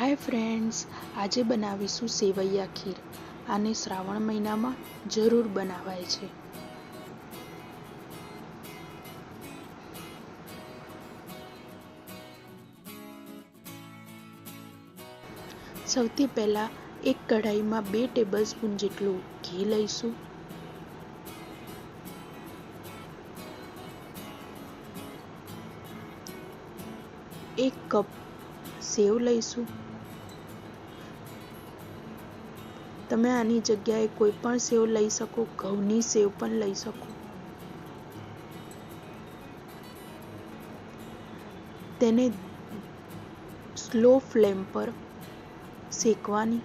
Hi friends આજે બનાવીશું સેવૈયા ખીર. આને શ્રાવણ મહિનામાં જરૂર બનાવાય છે. સૌથી પહેલાં એક કઢાઈમાં બે ટેબલસ્પૂન જેટલું ઘી લઈશું. એક કપ સેવ લઈશું. તમે આની જગ્યાએ કોઈ પણ સેવ લઈ શકો, ઘઉંની સેવ પણ લઈ શકો. તેને સ્લો ફ્લેમ પર શેકવાની.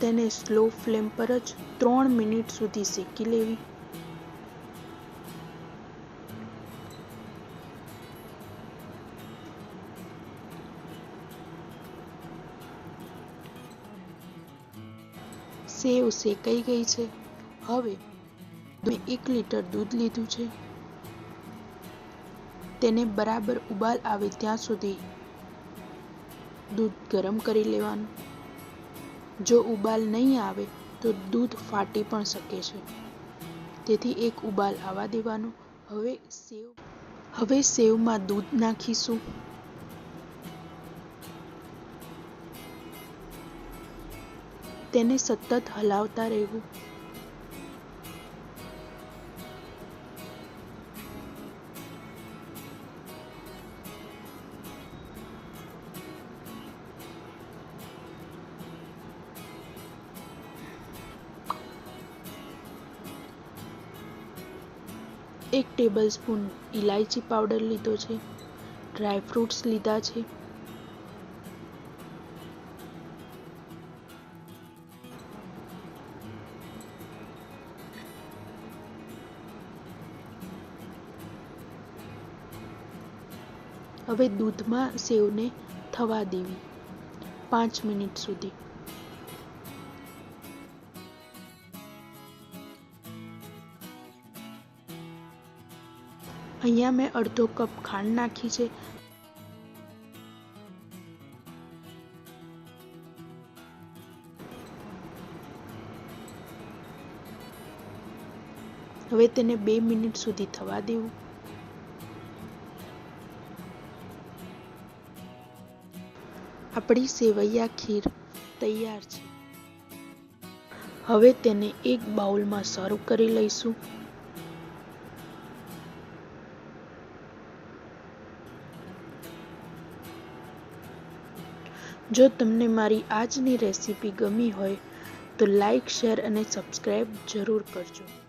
તેને સ્લો ફ્લેમ પર જ ત્રણ મિનિટ સુધી શેકી લેવી. સેવ શેકાઈ ગઈ છે. હવે મેં એક લીટર દૂધ લીધું છે. તેને બરાબર ઉબાલ આવે ત્યાં સુધી દૂધ ગરમ કરી લેવાનું. જો ઉબાલ નહીં આવે તો દૂધ ફાટી પણ શકે છે. તેથી એક ઉબાલ આવવા દેવાનું. હવે સેવ, હવે સેવમાં દૂધ નાખીશું. તેને સતત હલાવતા રહેવું. એક ટેબલ સ્પૂન ઇલાયચી પાવડર લીધો છે. ડ્રાયફ્રૂટ્સ લીધા છે. હવે દૂધમાં સેવને થવા દેવી. પાંચ મિનિટ સુધી. અહીંયા મેં અડધો કપ ખાંડ નાખી છે. હવે તેને બે મિનિટ સુધી થવા દેવું. આપણી સેવૈયા ખીર તૈયાર છે. હવે તેને એક બાઉલમાં સર્વ કરી લઈશું. જો તમને મારી આજની રેસીપી ગમી હોય તો લાઈક, શેર અને સબસ્ક્રાઈબ જરૂર કરજો.